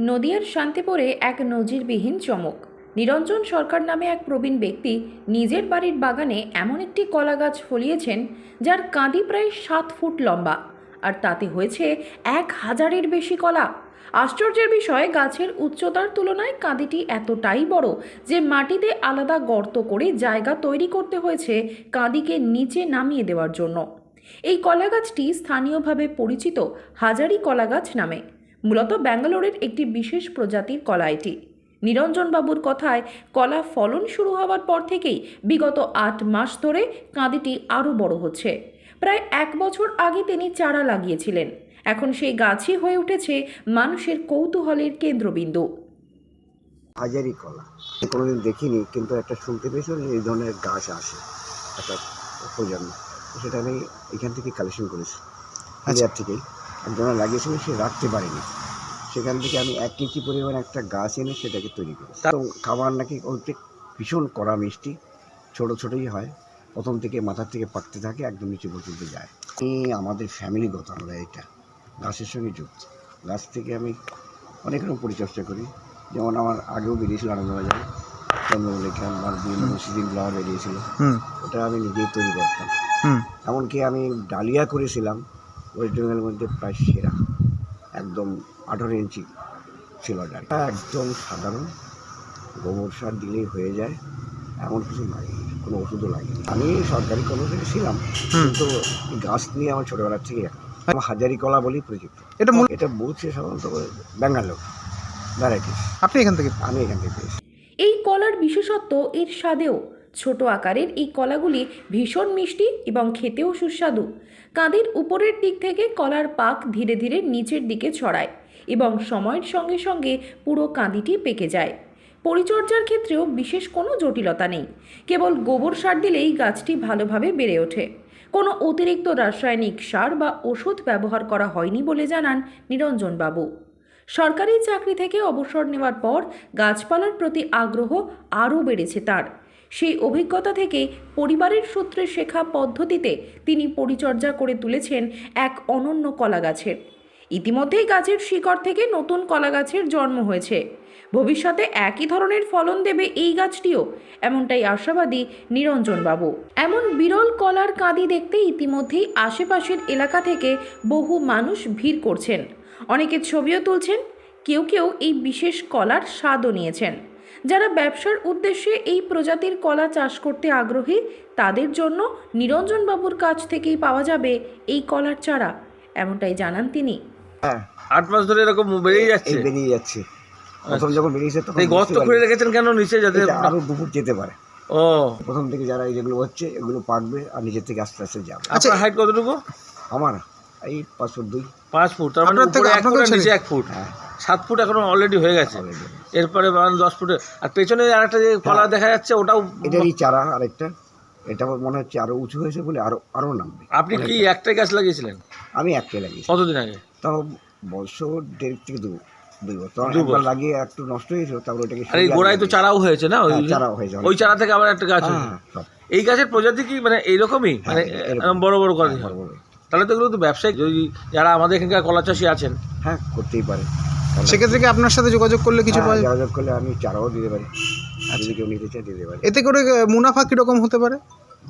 নদিয়ার শান্তিপুরে এক নজিরবিহীন চমক। নিরঞ্জন সরকার নামে এক প্রবীণ ব্যক্তি নিজের বাড়ির বাগানে এমন একটি কলা গাছ ফলিয়েছেন, যার কাঁদি প্রায় সাত ফুট লম্বা। আর তাতে হয়েছে এক হাজারের বেশি কলা। আশ্চর্যের বিষয়, গাছের উচ্চতার তুলনায় কাঁদিটি এতটাই বড় যে মাটিতে আলাদা গর্ত করে জায়গা তৈরি করতে হয়েছে কাঁদিকে নিচে নামিয়ে দেওয়ার জন্য। এই কলা গাছটি স্থানীয়ভাবে পরিচিত হাজারি কলা গাছ নামে। মূলত ব্যাঙ্গালোরের একটি বিশেষ প্রজাতির কলা এটি। নিরঞ্জনবাবুর কথায় কলা ফলন শুরু হওয়ার পর থেকেই বিগত আট মাস ধরে কাঁদিটি আরও বড় হচ্ছে। প্রায় এক বছর আগে তিনি চারা লাগিয়েছিলেন। এখন সেই গাছই হয়ে উঠেছে মানুষের কৌতূহলের কেন্দ্রবিন্দু। হাজারি কলা। কোনোদিন দেখিনি কিন্তু একটা শুনতে পেয়েছিলাম যে এই ধরনের গাছ আসে একটা প্রজন্ম। সেটা আমি এখান থেকে কালেকশন করেছি। হাজার থেকেই। একজনা লাগিয়েছিল সে রাখতে পারেনি। সেখান থেকে আমি এক কেজি পরিমাণ একটা গাছ এনে সেটাকে তৈরি করি তো খাবার নাকি অনেক ভীষণ কড়া মিষ্টি ছোট ছোটই হয়। প্রথম থেকে মাথার থেকে পাকতে থাকে একদম নিচে পর্যন্ত যায়। এই আমাদের ফ্যামিলিগত আমরা এটা গাছের সঙ্গে যুক্ত। গাছ থেকে আমি অনেক রকম পরিচর্যা করি। যেমন আমার আগেও বেরিয়েছিল আনন্দবাজারে। চন্দ্রমল্লিকা আমার বিভিন্ন মুসলিম ফ্লাওয়ার বেরিয়েছিল। ওটা আমি নিজেই তৈরি করতাম। এমনকি আমি ডালিয়া করেছিলাম। ওয়েস্ট বেঙ্গলের মধ্যে প্রায় সেরা একদম আঠারো ইঞ্চি ছিল ডালিয়া একদম সাধারণ গোবর সার দিলেই হয়ে যায় এমন কিছু লাগে কোনো ওষুধও লাগে আমি সরকারি কলেজে ছিলাম। কিন্তু গাছ নিয়ে আমার ছোটোবেলার থেকে হাজারি কলা বলেই পরিচিত এটা মূল এটা বলছে সাধারণত ব্যাঙ্গালোর ভ্যারাইটিস। আপনি এখান থেকে? আমি এখান থেকে এই কলার বিশেষত্ব এর স্বাদেও ছোট আকারের এই কলাগুলি ভীষণ মিষ্টি এবং খেতেও সুস্বাদু। কাঁধের উপরের দিক থেকে কলার পাক ধীরে ধীরে নিচের দিকে ছড়ায় এবং সময়ের সঙ্গে সঙ্গে পুরো কাঁদিটি পেকে যায়। পরিচর্যার ক্ষেত্রেও বিশেষ কোনো জটিলতা নেই। কেবল গোবর সার দিলেই গাছটি ভালোভাবে বেড়ে ওঠে। কোনো অতিরিক্ত রাসায়নিক সার বা ওষুধ ব্যবহার করা হয়নি বলে জানান নিরঞ্জনবাবু। সরকারি চাকরি থেকে অবসর নেওয়ার পর গাছপালার প্রতি আগ্রহ আরও বেড়েছে তার। সেই অভিজ্ঞতা থেকে পরিবারের সূত্রে শেখা পদ্ধতিতে তিনি পরিচর্যা করে তুলেছেন এক অনন্য কলা গাছের ইতিমধ্যেই গাছের শিকড় থেকে নতুন কলা গাছের জন্ম হয়েছে। ভবিষ্যতে একই ধরনের ফলন দেবে এই গাছটিও, এমনটাই আশাবাদী নিরঞ্জনবাবু। এমন বিরল কলার কাঁদি দেখতে ইতিমধ্যেই আশেপাশের এলাকা থেকে বহু মানুষ ভিড় করছেন। অনেকে ছবিও তুলছেন, কেউ কেউ এই বিশেষ কলার স্বাদও নিয়েছেন। যারা ব্যবসার উদ্দেশ্যে এই প্রজাতির কলা চাষ করতে আগ্রহী তাদের জন্য নিরঞ্জনবাবুর কাছ থেকেই পাওয়া যাবে এই কলার চারা এমনটাই জানান তিনি। হ্যাঁ। আট মাস ধরে এরকম বেড়েই যাচ্ছে? বেরিয়ে যাচ্ছে। প্রথম যখন বেরিয়েছে তখন এই গর্ত পারিনি। রেখেছেন কেন নিচে যাতে আরও দুপুর যেতে পারে। ও। প্রথম থেকে যারা এই যেগুলো হচ্ছে এগুলো পাকবে আর নিজের থেকে আস্তে আস্তে যাবে। আপনার হাইট কতটুকু? আমার? এই পাঁচ ফুট দুই। পাঁচ ফুট তার মানে উপরে ফুট নিচে এক ফুট। হ্যাঁ। সাত ফুট এখনও অলরেডি হয়ে গেছে। এরপরে মানে দশ ফুটে। আর পেছনে আর একটা যে কলা হ্যাঁ। দেখা যাচ্ছে ওটাও এটারই চারা আরেকটা। এটা আমার মনে হচ্ছে আরও উঁচু হয়েছে বলে আরও আরও নামবে। আপনি কি একটাই গাছ লাগিয়েছিলেন? আমি একটা লাগিয়েছি। কতদিন আগে? তাও বছর দেড় থেকে দু দুই বছর। লাগিয়ে একটু নষ্ট হয়েছিল তারপর ওটাকে আর এই গোড়ায় তো চারাও হয়েছে না? ওই হ্যাঁ, চারাও হয়েছে ওই চারা থেকে আবার একটা গাছ হ্যাঁ এই গাছের প্রজাতি কি মানে এইরকমই? মানে বড় বড়। তাহলে তো এগুলো তো ব্যবসায়িক যদি যারা আমাদের এখানকার কলা চাষি আছেন। হ্যাঁ করতেই পারে। সেক্ষেত্রে কি আপনার সাথে যোগাযোগ করলে কিছু হ্যাঁ, পাওয়া যাবে যোগাযোগ করলে আমি চারাও দিতে পারি। যদি কেউ নিতে চায় দিতে পারি। এতে করে মুনাফা কীরকম হতে পারে?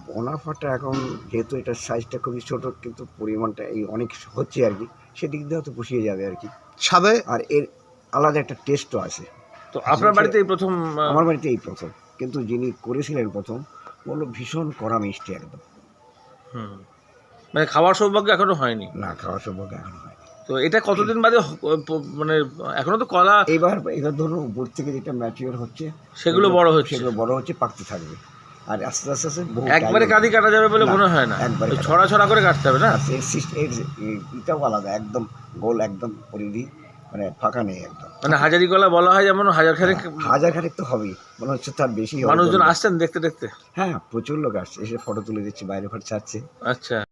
মুনাফাটা এখন যেহেতু এটার সাইজটা খুবই ছোট কিন্তু পরিমাণটা এই অনেক হচ্ছে আর কি সেদিক দিয়ে হয়তো পুষিয়ে যাবে আর কি। সাদে? আর এর আলাদা একটা টেস্টও আছে। তো আপনার বাড়িতে এই প্রথম আমার বাড়িতে এই প্রথম কিন্তু যিনি করেছিলেন প্রথম বলল ভীষণ কড়া মিষ্টি একদম। হুম। মানে খাওয়ার সৌভাগ্য এখনও হয়নি? না খাওয়া সৌভাগ্য এখন হয় তো এটা কতদিন বাদে মানে এখনও তো কলা এবার এবার ধরুন উপর থেকে যেটা ম্যাচিওর হচ্ছে সেগুলো বড় হচ্ছে। সেগুলো বড় হচ্ছে পাকতে থাকবে। আর আস্তে আস্তে আস্তে একবারে কাঁদি কাটা যাবে বলে মনে হয় না। একবারে ছড়া ছড়া করে কাটতে হবে না? এটাও আলাদা একদম গোল একদম পরিধি মানে ফাঁকা নেই একদম। মানে হাজারি কলা বলা হয় যেমন হাজার খানেক হাজার খানেক তো হবেই। মনে হচ্ছে তার বেশি মানুষজন আসছেন দেখতে দেখতে? হ্যাঁ প্রচুর লোক আসছে। এসে ফটো তুলে দিচ্ছে বাইরে ফাট ছাড়ছে। আচ্ছা।